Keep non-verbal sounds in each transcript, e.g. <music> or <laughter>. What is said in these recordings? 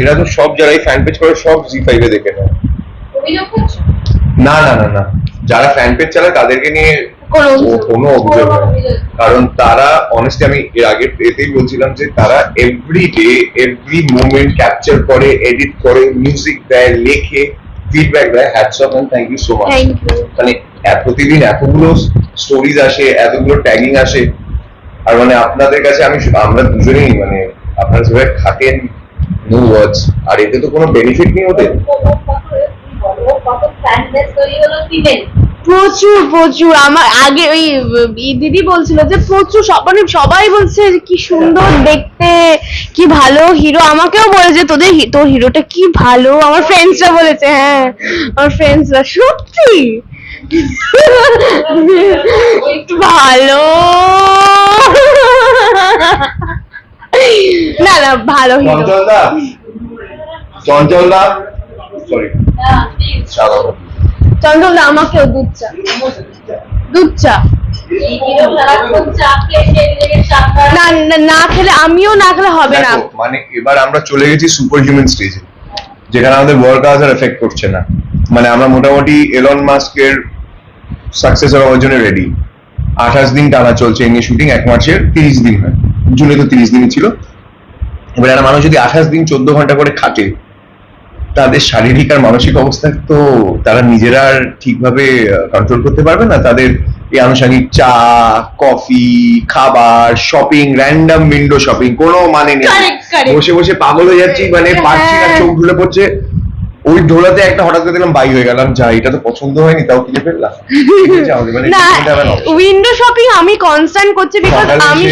এরা তো সব যারা ফ্যান পেজ করে সব জি ফাইভে দেখে নেয়। না না না না। যারা ফ্যান পেজ চালায় তাদেরকে নিয়ে কোনো অভিযোগ নেই কারণ তারা অনেস্টলি আমি এর আগে এতেই বলছিলাম যে তারা every day every moment capture করে এডিট করে মিউজিক দেয় লেখে ফিডব্যাক দেয়। Hats off and thank you so much মানে প্রতিদিন এতগুলো স্টোরিজ আসে এতগুলো ট্যাগিং আসে। আর মানে আপনাদের কাছে আমি আমরা দুজনেই মানে আপনারা যেভাবে থাকেন ওয়ার্ডস আর এতে তো কোনো বেনিফিট নেই ওদের। প্রচুর প্রচুর। আমার আগে ওই দিদি বলছিল যে প্রচুর মানে সবাই বলছে কি সুন্দর দেখতে, কি ভালো হিরো আমাকেও বলেছে, তোদের হি- তোর হিরোটা কি ভালো? আমার ফ্রেন্ডসরা বলেছে হ্যাঁ আমার ফ্রেন্ডসরা সত্যি <laughs> ভালো। না না ভালো হিরো চঞ্চল দা চঞ্চল দা সরি হ্যাঁ আমাকেও দুধ চা। দুধ চা। না না- না খেলে আমিও না খেলে হবে না। মানে এবার আমরা চলে গেছি সুপার হিউম্যান স্টেজে যেখানে আমাদের ওয়ার্ক আওয়ার্স আর এফেক্ট করছে না। মানে আমরা মোটামুটি এলন মাস্কের সাকসেস হওয়ার জন্য রেডি আঠাশ দিন টানা চলছে এমনি শুটিং এক মাসের তিরিশ দিন হয়। জুনে তো তিরিশ দিনই ছিল। এবার একটা মানুষ যদি আঠাশ দিন চোদ্দ ঘণ্টা করে খাটে তাদের শারীরিক আর মানসিক অবস্থা তো তারা নিজেরা আর ঠিকভাবে কন্ট্রোল করতে পারবে না তাদের এই আনুষঙ্গিক চা কফি খাবার শপিং র্যান্ডম উইন্ডো শপিং কোনো মানে নেই. বসে বসে পাগল হয়ে যাচ্ছি মানে পারছি না হ্যাঁ। চোখ ঢুলে পড়ছে ওই ঢোলাতে একটা হঠাৎ করে দেখলাম বাই হয়ে গেলাম যা এটা তো পছন্দ হয়নি তাও কিনে ফেললাম <laughs> আমাদের মানে না না। উইন্ডো শপিং আমি কনস্ট্যান্ট করছি বিকজ আমি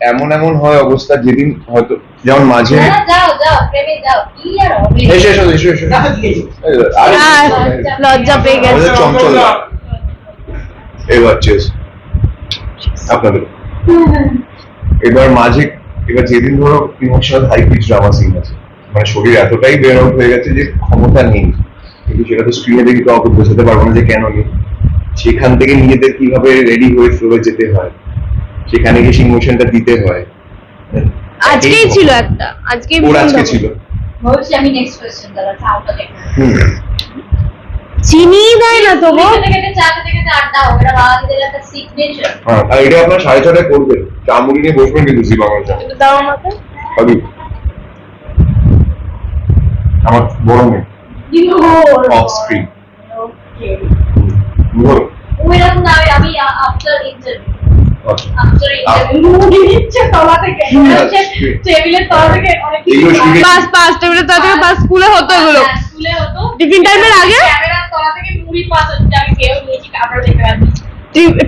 এমন এমন হয় অবস্থা যেদিন হয়তো যেমন মাঝে যাও, যাও যাও প্রেমে যাও। কি আর হবে? এসো এসো এসো এসো। লজ্জা পেয়ে গেছে। চঞ্চল। এবার চেস আপনাদের। এবার মাঝে এবার যেদিন ধরো emotional high pitch drama scene আছে মানে শরীর এতটাই বের আউট হয়ে গেছে যে ক্ষমতা নেই। কিন্তু সেটা তো স্ক্রিনে দেখি তো অত বোঝাতে পারব না যে কেন নেই। সেখান থেকে নিজেদের কীভাবে রেডি হয়ে ফ্লোরে যেতে হয়। সেখানে গিয়ে ইমোশনটা দিতে হয়। আজকেই ছিল একটা আজকেই ওর আজকে ছিল। আমি নেক্সট কোশ্চেন দাদা চাওটা দেখো চিনি দেয় না তো গো। হ্যাঁ, আর এটা আপনার সাড়ে ছটায় করবেন চা মুড়ি নিয়ে বসবেন কিন্তু জি বাংলা দাও আমাকে। আমার বড় মেয়ে। অফ স্ক্রিন না আমি- আমি আফটার ইন্টারভিউ স্কুলে হতো এগুলো স্কুলে হতো টিফিন টাইমের আগে?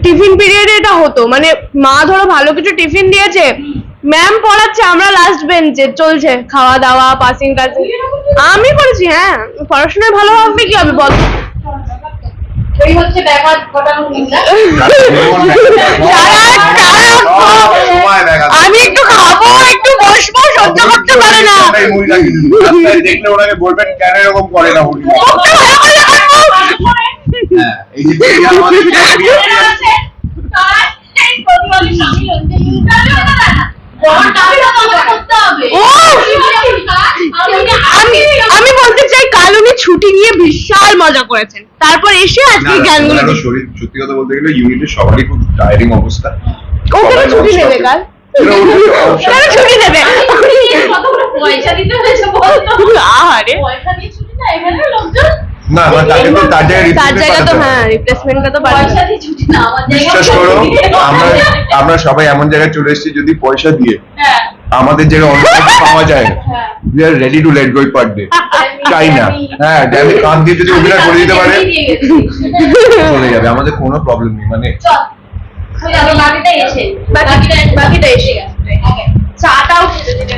টিফিন পিরিয়ডে এটা হতো। মানে মা ধরো ভালো কিছু টিফিন দিয়েছে ম্যাম পড়াচ্ছে আমরা লাস্ট বেঞ্চে চলছে খাওয়া দাওয়া পাসিং টাসিং। আমি করেছি হ্যাঁ পড়াশোনায় ভালো হবে কি হবে বল? হচ্ছে ব্যাপার ঘটানো <laughs> নিন্দা সময় দেখা আমি একটু খাব একটু বসবো সহ্য করতে <laughs> দেখলে ওনাকে বলবেন কেন এরকম করে না। হ্যাঁ, এই যে! আমি আমি বলতে চাই কাল উনি ছুটি নিয়ে বিশাল মজা করেছেন। তারপর এসে আজকে না, শরীর সত্যি কথা বলতে গেলে ইউনিটের সবারই খুব টায়ারিং অবস্থা। ও কেন ছুটি নেবে কাল? ছুটি নেবে কতগুলো পয়সা দিতে হয়েছে বলতো আরে পয়সা দিয়ে ছুটি না মানে তাকে তো তার জায়গা তো হ্যাঁ রিপ্লেসমেন্টটা তো পারবে পয়সা দিয়ে ছুটি না আমার জায়গায় বিশ্বাস করো আমরা আমরা সবাই এমন জায়গায় চলে এসেছি যদি পয়সা দিয়ে হ্যাঁ। আমাদের জায়গায় অন্য পাওয়া যায় হ্যাঁ। We are ready to let go per day চাই না? হ্যাঁ ড্যামি কান দিয়ে যদি অভিনয় করে দিতে পারে <laughs> চলে যাবে আমাদের কোনো প্রবলেম নেই মানে বাকিটা এসে। বাকিটা এসে। গেছে। চাটাও খেতে যেটা